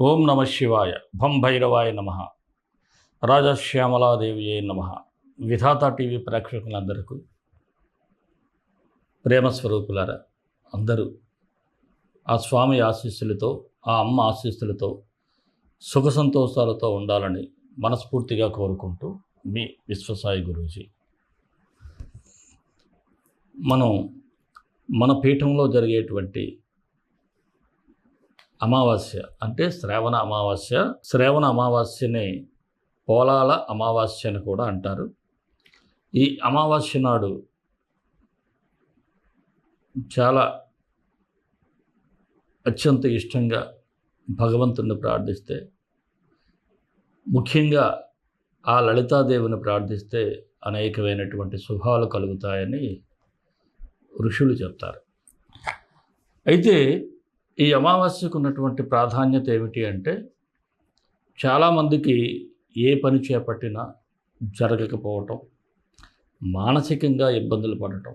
ఓం నమ శివాయ. భం భైరవాయ నమ. రాజశ్యామలాదేవియే నమ. విధాత టీవీ ప్రేక్షకులందరికీ ప్రేమ స్వరూపులారా అందరూ ఆ స్వామి ఆశీస్సులతో ఆ అమ్మ ఆశీస్సులతో సుఖ సంతోషాలతో ఉండాలని మనస్ఫూర్తిగా కోరుకుంటూ మీ విశ్వసాయి గురూజీ. మనం మన పీఠంలో జరిగేటువంటి అమావాస్య అంటే శ్రావణ అమావాస్య. శ్రావణ అమావాస్యని పోలాల అమావాస్య అని కూడా అంటారు. ఈ అమావాస్య నాడు చాలా అత్యంత ఇష్టంగా భగవంతుణ్ణి ప్రార్థిస్తే ముఖ్యంగా ఆ లలితాదేవిని ప్రార్థిస్తే అనేకమైనటువంటి శుభాలు కలుగుతాయని ఋషులు చెప్తారు. అయితే ఈ అమావాస్యకు ఉన్నటువంటి ప్రాధాన్యత ఏమిటి అంటే చాలామందికి ఏ పని చేపట్టినా జరగకపోవటం మానసికంగా ఇబ్బందులు పడటం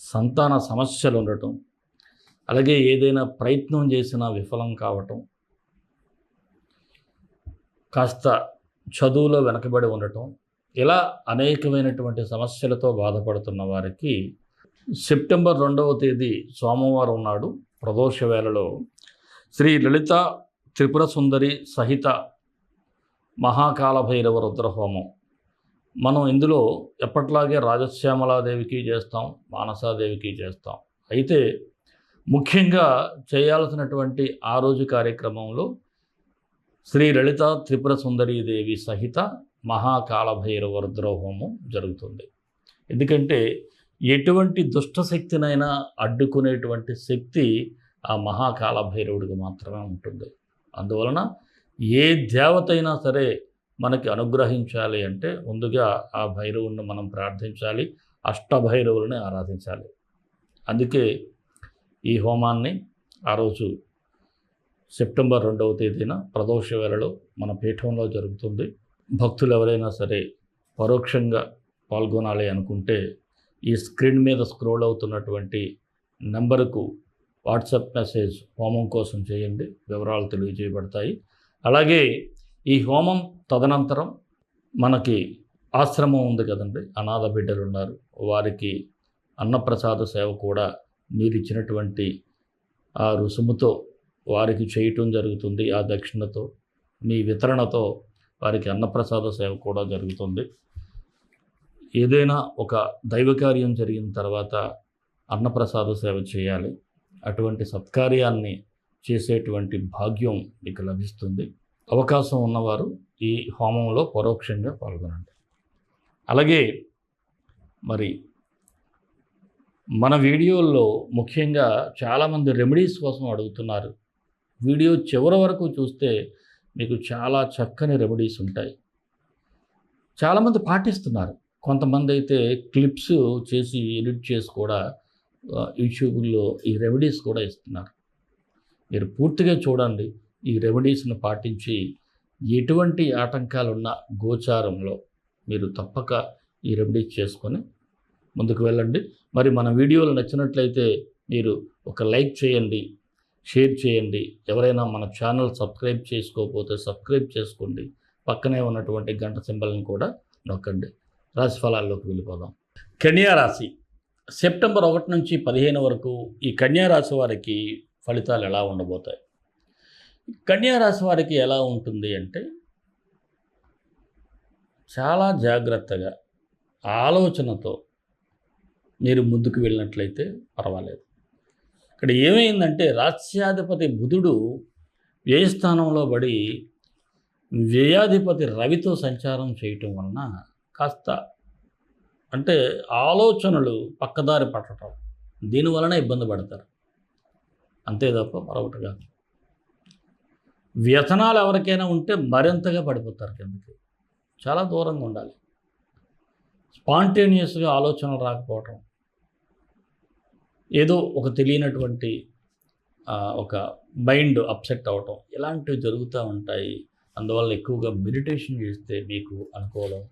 సంతాన సమస్యలు ఉండటం అలాగే ఏదైనా ప్రయత్నం చేసినా విఫలం కావటం కాస్త చదువులో వెనకబడి ఉండటం ఇలా అనేకమైనటువంటి సమస్యలతో బాధపడుతున్న వారికి సెప్టెంబర్ రెండవ తేదీ సోమవారం నాడు ప్రదోష వేళలో శ్రీ లలిత త్రిపుర సుందరి సహిత మహాకాల భైరవ రుద్రహోమం. మనం ఇందులో ఎప్పట్లాగే రాజశ్యామలాదేవికి చేస్తాం మానసాదేవికి చేస్తాం. అయితే ముఖ్యంగా చేయాల్సినటువంటి ఆ రోజు కార్యక్రమంలో శ్రీ లలిత త్రిపుర సుందరీదేవి సహిత మహాకాలభైరవ రుద్రహోమం జరుగుతుంది. ఎందుకంటే ఎటువంటి దుష్టశక్తినైనా అడ్డుకునేటువంటి శక్తి ఆ మహాకాల భైరవుడికి మాత్రమే ఉంటుంది. అందువలన ఏ దేవత అయినా సరే మనకి అనుగ్రహించాలి అంటే ముందుగా ఆ భైరవుడిని మనం ప్రార్థించాలి అష్టభైరవులని ఆరాధించాలి. అందుకే ఈ హోమాన్ని ఆ రోజు సెప్టెంబర్ రెండవ తేదీన ప్రదోష వేళలో మన పీఠంలో జరుగుతుంది. భక్తులు ఎవరైనా సరే పరోక్షంగా పాల్గొనాలి అనుకుంటే ఈ స్క్రీన్ మీద స్క్రోల్ అవుతున్నటువంటి నెంబర్కు వాట్సాప్ మెసేజ్ హోమం కోసం చేయండి. వివరాలు తెలియజేయబడతాయి. అలాగే ఈ హోమం తదనంతరం మనకి ఆశ్రమం ఉంది కదండి. అనాథ బిడ్డలు ఉన్నారు. వారికి అన్నప్రసాద సేవ కూడా మీరు ఇచ్చినటువంటి ఆ రుసుముతో వారికి చేయటం జరుగుతుంది. ఆ దక్షిణతో మీ వితరణతో వారికి అన్నప్రసాద సేవ కూడా జరుగుతుంది. ఏదైనా ఒక దైవకార్యం జరిగిన తర్వాత అన్నప్రసాద సేవ చేయాలి. అటువంటి సత్కార్యాన్ని చేసేటువంటి భాగ్యం మీకు లభిస్తుంది. అవకాశం ఉన్నవారు ఈ హోమంలో పరోక్షంగా పాల్గొనండి. అలాగే మరి మన వీడియోల్లో ముఖ్యంగా చాలామంది రెమెడీస్ కోసం అడుగుతున్నారు. వీడియో చివరి వరకు చూస్తే మీకు చాలా చక్కని రెమెడీస్ ఉంటాయి. చాలామంది పాటిస్తున్నారు. కొంతమంది అయితే క్లిప్స్ చేసి ఎడిట్ చేసి కూడా యూట్యూబ్లో ఈ రెమెడీస్ కూడా ఇస్తున్నారు. మీరు పూర్తిగా చూడండి ఈ రెమెడీస్ను పాటించి ఎటువంటి ఆటంకాలు ఉన్న గోచారంలో మీరు తప్పక ఈ రెమెడీస్ చేసుకొని ముందుకు వెళ్ళండి. మరి మన వీడియోలు నచ్చినట్లయితే మీరు ఒక లైక్ చేయండి షేర్ చేయండి. ఎవరైనా మన ఛానల్ సబ్స్క్రైబ్ చేసుకోకపోతే సబ్స్క్రైబ్ చేసుకోండి. పక్కనే ఉన్నటువంటి గంట సింబల్ని కూడా నొక్కండి. రాశి ఫలాల్లోకి వెళ్ళిపోదాం. కన్యా రాశి. సెప్టెంబర్ ఒకటి నుంచి పదిహేను వరకు ఈ కన్యా రాశి వారికి ఫలితాలు ఎలా ఉండబోతాయి? కన్యా రాశి వారికి ఎలా ఉంటుంది అంటే చాలా జాగ్రత్తగా ఆలోచనతో మీరు ముందుకు వెళ్ళినట్లయితే పర్వాలేదు. ఇక్కడ ఏమైందంటే రాజ్యాధిపతి బుధుడు వ్యయస్థానంలో పడి వ్యయాధిపతి రవితో సంచారం చేయటం వలన కాస్త అంటే ఆలోచనలు పక్కదారి పట్టడం దీనివలన ఇబ్బంది పడతారు. అంతే తప్ప మరొకటి కాదు. వ్యసనాలు ఎవరికైనా ఉంటే మరింతగా పడిపోతారు కిందకి. చాలా దూరంగా ఉండాలి. స్పాంటేనియస్గా ఆలోచనలు రాకపోవటం ఏదో ఒక తెలియనటువంటి ఒక మైండ్ అప్సెట్ అవటం ఇలాంటివి జరుగుతూ ఉంటాయి. అందువల్ల ఎక్కువగా మెడిటేషన్ చేస్తే మీకు అనుకూలం.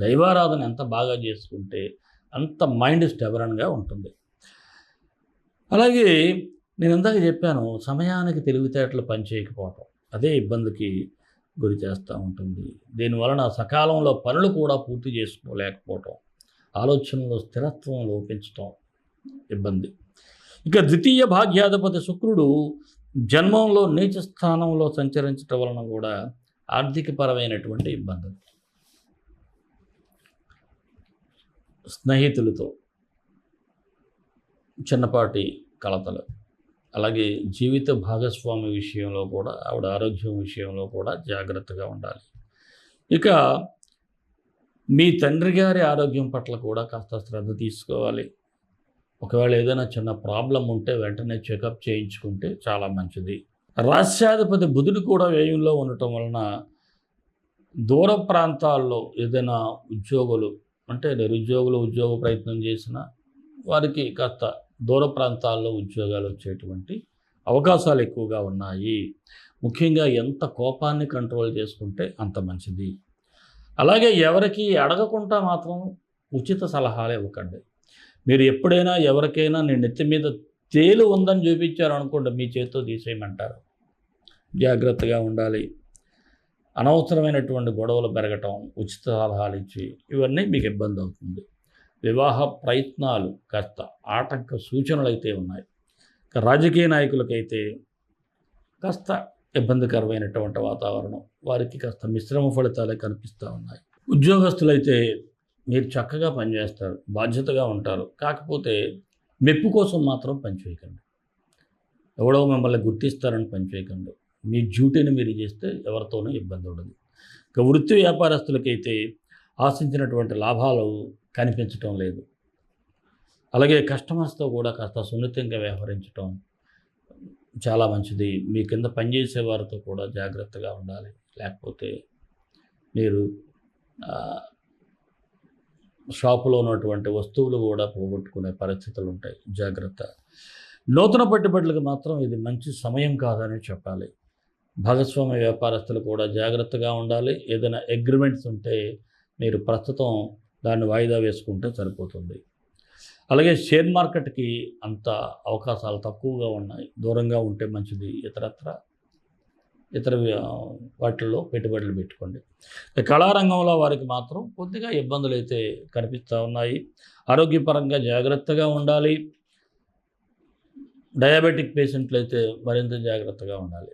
దైవారాధన ఎంత బాగా చేసుకుంటే అంత మైండ్ స్టెబరన్గా ఉంటుంది. అలాగే నేను ఇందాక చెప్పాను సమయానికి తెలివితేటలు పనిచేయకపోవటం అదే ఇబ్బందికి గురి చేస్తూ ఉంటుంది. దీనివలన సకాలంలో పనులు కూడా పూర్తి చేసుకోలేకపోవటం ఆలోచనలో స్థిరత్వం లోపించటం ఇబ్బంది. ఇక ద్వితీయ భాగ్యాధిపతి శుక్రుడు జన్మంలో నీచ స్థానంలో సంచరించటం వలన కూడా ఆర్థికపరమైనటువంటి ఇబ్బందులు. స్నేహితులతో చిన్నపాటి కలతలు. అలాగే జీవిత భాగస్వామి విషయంలో కూడా ఆవిడ ఆరోగ్యం విషయంలో కూడా జాగ్రత్తగా ఉండాలి. ఇక మీ తండ్రి గారి ఆరోగ్యం పట్ల కూడా కాస్త శ్రద్ధ తీసుకోవాలి. ఒకవేళ ఏదైనా చిన్న ప్రాబ్లం ఉంటే వెంటనే చెకప్ చేయించుకుంటే చాలా మంచిది. రాష్ట్రాధిపతి బుధుడు కూడా వ్యయంలో ఉండటం వలన దూర ప్రాంతాల్లో ఏదైనా ఉద్యోగులు అంటే నిరుద్యోగులు ఉద్యోగ ప్రయత్నం చేసిన వారికి కాస్త దూర ప్రాంతాల్లో ఉద్యోగాలు వచ్చేటువంటి అవకాశాలు ఎక్కువగా ఉన్నాయి. ముఖ్యంగా ఎంత కోపాన్ని కంట్రోల్ చేసుకుంటే అంత మంచిది. అలాగే ఎవరికి అడగకుండా మాత్రం ఉచిత సలహాలు ఇవ్వకండి. మీరు ఎప్పుడైనా ఎవరికైనా నేను నెత్తి మీద తేలు ఉందని చూపించారు అనుకోండి మీ చేతితో తీసేయమంటారు. జాగ్రత్తగా ఉండాలి. అనవసరమైనటువంటి గొడవలు పెరగటం ఉచిత సలహాలు ఇచ్చి ఇవన్నీ మీకు ఇబ్బంది అవుతుంది. వివాహ ప్రయత్నాలు కాస్త ఆటంక సూచనలు అయితే ఉన్నాయి. రాజకీయ నాయకులకైతే కాస్త ఇబ్బందికరమైనటువంటి వాతావరణం. వారికి కాస్త మిశ్రమ ఫలితాలే కనిపిస్తూ ఉన్నాయి. ఉద్యోగస్తులైతే మీరు చక్కగా పనిచేస్తారు బాధ్యతగా ఉంటారు. కాకపోతే మెప్పు కోసం మాత్రం పనిచేయకండి ఎవడో మిమ్మల్ని గుర్తిస్తారని పనిచేయకండి మీ డ్యూటీని మీరు చేస్తే ఎవరితోనూ ఇబ్బంది ఉండదు. ఇక వృత్తి వ్యాపారస్తులకైతే ఆశించినటువంటి లాభాలు కనిపించటం లేదు. అలాగే కస్టమర్స్తో కూడా కాస్త సున్నితంగా వ్యవహరించటం చాలా మంచిది. మీ కింద పనిచేసే వారితో కూడా జాగ్రత్తగా ఉండాలి. లేకపోతే మీరు షాపులో ఉన్నటువంటి వస్తువులు కూడా పోగొట్టుకునే పరిస్థితులు ఉంటాయి. జాగ్రత్త. నూతన పెట్టుబడులకు మాత్రం ఇది మంచి సమయం కాదని చెప్పాలి. భాగస్వామ్య వ్యాపారస్తులు కూడా జాగ్రత్తగా ఉండాలి. ఏదైనా అగ్రిమెంట్స్ ఉంటే మీరు ప్రస్తుతం దాన్ని వాయిదా వేసుకుంటే సరిపోతుంది. అలాగే షేర్ మార్కెట్కి అంత అవకాశాలు తక్కువగా ఉన్నాయి. దూరంగా ఉంటే మంచిది ఇతరత్ర ఇతర వాటిల్లో పెట్టుబడులు పెట్టుకోండి. కళారంగంలో వారికి మాత్రం కొద్దిగా ఇబ్బందులు అయితే కనిపిస్తూ ఉన్నాయి. ఆరోగ్యపరంగా జాగ్రత్తగా ఉండాలి. డయాబెటిక్ పేషెంట్లు అయితే మరింత జాగ్రత్తగా ఉండాలి.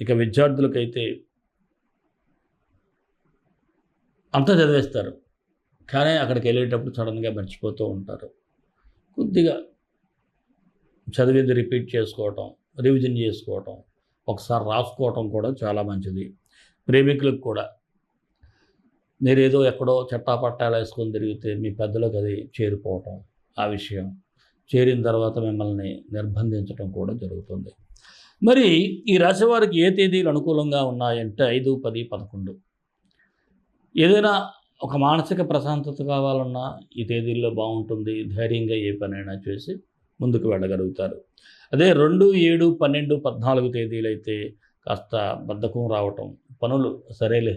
ఇక విద్యార్థులకైతే అంతా చదివేస్తారు. కానీ అక్కడికి వెళ్ళేటప్పుడు సడన్గా మర్చిపోతూ ఉంటారు. కొద్దిగా చదివింది రిపీట్ చేసుకోవటం రివిజన్ చేసుకోవటం ఒకసారి రాసుకోవటం కూడా చాలా మంచిది. ప్రేమికులకు కూడా. మీరు ఏదో ఎక్కడో చట్టాపట్టాలు వేసుకొని తిరిగితే మీ పెద్దలకు అది చేరిపోవటం ఆ విషయం. చేరిన తర్వాత మిమ్మల్ని నిర్బంధించడం కూడా జరుగుతుంది. మరి ఈ రాశి వారికి ఏ తేదీలు అనుకూలంగా ఉన్నాయంటే ఐదు పది పదకొండు? ఏదైనా ఒక మానసిక ప్రశాంతత కావాలన్నా ఈ తేదీల్లో బాగుంటుంది. ధైర్యంగా ఏ పనైనా చేసి ముందుకు వెళ్ళగలుగుతారు. అదే రెండు ఏడు పన్నెండు పద్నాలుగు తేదీలు అయితే కాస్త బద్ధకం రావటం పనులు సరేలే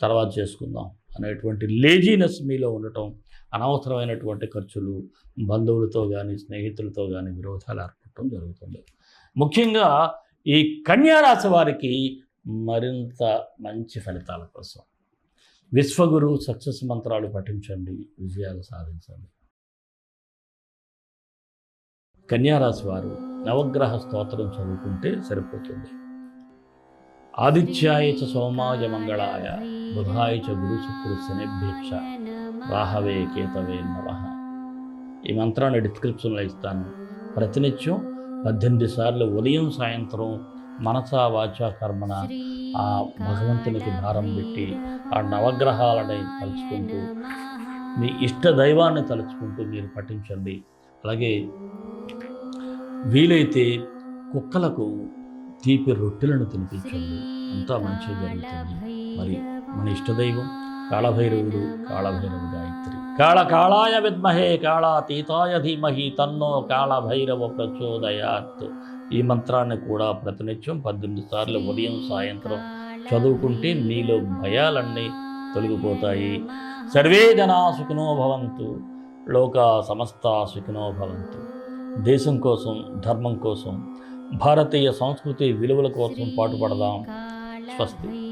తర్వాత చేసుకుందాం అనేటువంటి లేజీనెస్ మీలో ఉండటం అనవసరమైనటువంటి ఖర్చులు బంధువులతో కానీ స్నేహితులతో కానీ విరోధాలు ఏర్పడటం జరుగుతుంది. ముఖ్యంగా ఈ కన్యారాశి వారికి మరింత మంచి ఫలితాల కోసం. విశ్వగురు సక్సెస్ మంత్రాలు పఠించండి విజయాలు సాధించండి. కన్యారాశి వారు నవగ్రహ స్తోత్రం చదువుకుంటే సరిపోతుంది. ఆదిత్యాయ చ సోమాయ మంగళాయ బుధాయ చ గురు శుక్రు శనిభ్యక్ష రాహవే కేతవే నవ ఈ మంత్రాన్ని డిస్క్రిప్షన్లో ఇస్తాను. ప్రతినిత్యం పద్దెనిమిది సార్లు ఉదయం సాయంత్రం మనసా వాచా కర్మన ఆ భగవంతునికి భారం పెట్టి ఆ నవగ్రహాలని తలుచుకుంటూ మీ ఇష్ట దైవాన్ని తలుచుకుంటూ మీరు పఠించండి. అలాగే వీలైతే కుక్కలకు తీపి రొట్టెలను తినిపించండి. అంతా మంచి జరుగుతుంది. మరి మన ఇష్టదైవం కాళభైరవుడు కాళభైరవ గాయత్రి. కాళ కాళాయ విద్మహే కాళాతీతాయ ధీమహి తన్నో కాళభైరవ ప్రచోదయాత్ ఈ మంత్రాన్ని కూడా ప్రతినిత్యం పద్దెనిమిది సార్లు ఉదయం సాయంత్రం చదువుకుంటే మీలో భయాలన్నీ తొలగిపోతాయి. సర్వే జనా సుఖినో భవంతు లోక సమస్త సుఖినో భవంతు. దేశం కోసం ధర్మం కోసం భారతీయ సంస్కృతి విలువల కోసం పాటుపడదాం. స్వస్తి స్వస్తి.